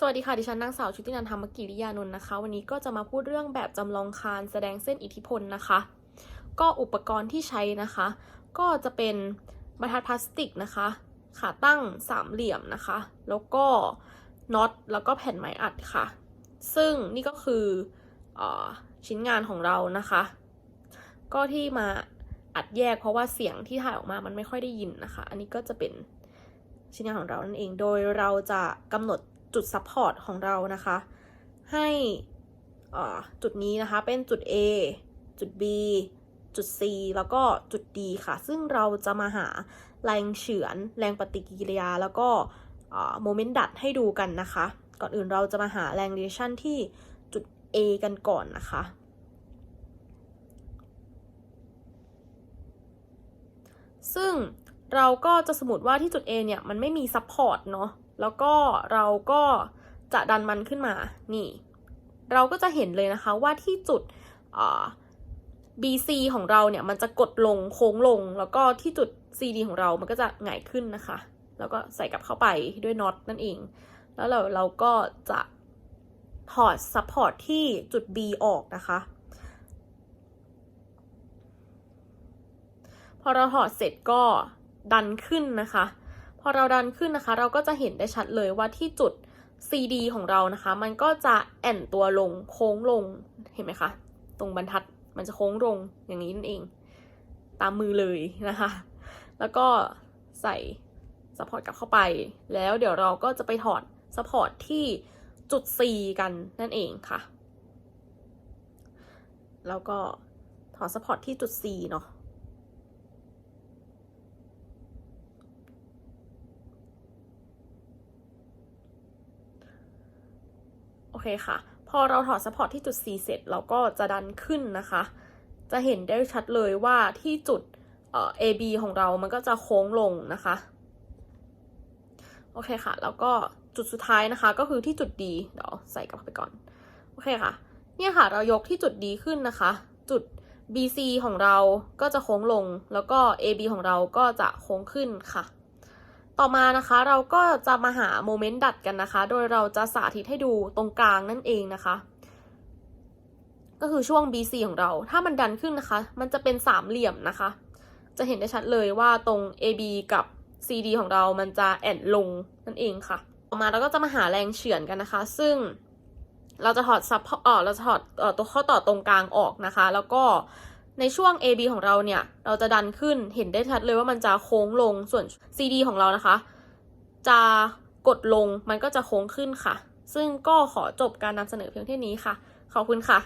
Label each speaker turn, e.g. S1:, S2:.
S1: สวัสดีค่ะ ดิฉันนางสาวชุตินันธรรมกิริยานนท์นะคะ วันนี้ก็จะมาพูดเรื่องแบบจำลองคานแสดงเส้นอิทธิพลนะคะ ก็อุปกรณ์ที่ใช้นะคะ ก็จะเป็นบรรทัดพลาสติกนะคะ ขาตั้งสามเหลี่ยมนะคะ แล้วก็น็อตแล้วก็แผ่นไม้อัดค่ะ ซึ่งนี่ก็คือออชิ้นงานของเรานะคะ ก็ที่มาอัดแยกเพราะว่าเสียงที่ถ่ายออกมามันไม่ค่อยได้ยินนะคะ อันนี้ก็จะเป็นชิ้นงานของเรานั่นเอง โดยเราจะกำหนด จุดซัพพอร์ตของเรานะคะ ให้จุดนี้นะคะเป็นจุด A จุด B จุด C แล้วก็จุด D ค่ะ ซึ่งเราจะมาหาแรงเฉือน แรงปฏิกิริยา แล้วก็โมเมนต์ดัดให้ดูกันนะคะ ก่อนอื่นเราจะมาหาแรงเดชันที่จุด A กันก่อนนะคะ ซึ่งเราก็จะสมมติว่าที่จุด A เนี่ย มันไม่มีซัพพอร์ตเนาะ แล้วก็เราก็จะดันมันขึ้นมา นี่ เราก็จะเห็นเลยนะคะว่าที่จุด BC ของเราเนี่ยมันจะกดลงโค้งลง แล้วก็ที่จุด CD ของเรามันก็จะหงายขึ้นนะคะ แล้วก็ใส่กลับเข้าไปด้วยน็อตนั่นเอง แล้วเราเราก็จะถอดซัพพอร์ตที่จุด B ออกนะคะ พอเราถอดเสร็จก็ดันขึ้นนะคะ อเราดันขึ้นนะคะ เราก็จะเห็นได้ชัดเลยว่าที่จุด CD ของเรานะคะ มันก็จะแอนตัวลงโค้งลงเห็นไหมคะตรงบรรทัดมันจะโค้งลงอย่างนี้นั่นเอง ตามมือเลยนะคะ แล้วก็ใส่ซัพพอร์ตกลับเข้าไป แล้วเดี๋ยวเราก็จะไปถอดซัพพอร์ตที่จุด C กันนั่นเองค่ะ แล้วก็ถอดซัพพอร์ตที่จุด C เนาะ เคค่ะ พอเราถอดซัพพอร์ตที่จุด C เสร็จเราก็จะดันขึ้นนะคะ จะเห็นได้ชัดเลยว่าที่จุดเอ่อ AB ของเรามันก็จะโค้งลงนะคะ โอเคค่ะ แล้วก็จุดสุดท้ายนะคะก็คือที่จุด D เดี๋ยวใส่กลับไปก่อน โอเคค่ะ เนี่ยค่ะเรายกที่จุด D ขึ้นนะคะ จุด BC ของเราก็จะโค้งลง แล้วก็ AB ของเราก็จะโค้งขึ้นค่ะ ต่อมานะคะเราก็จะมาหาโมเมนต์ดัดกันนะคะ โดยเราจะสาธิตให้ดูตรงกลางนั่นเองนะคะ ก็คือช่วง BC ของเรา ถ้ามันดันขึ้นนะคะ มันจะเป็นสามเหลี่ยมนะคะ จะเห็นได้ชัดเลยว่าตรง AB กับ CD ของเรามันจะแอนลงนั่นเองค่ะ ต่อมาเราก็จะมาหาแรงเฉือนกันนะคะ ซึ่งเราจะถอดซับเออเราจะถอดออตัวข้อต่อตรงกลางออกนะคะ แล้วก็ ในช่วง AB ของเราเนี่ย เราจะดันขึ้นเห็นได้ชัดเลยว่ามันจะโค้งลงส่วน CD ของเรานะคะ จะกดลงมันก็จะโค้งขึ้นค่ะ ซึ่งก็ขอจบการนำเสนอเพียงเท่านี้ค่ะ ขอบคุณค่ะ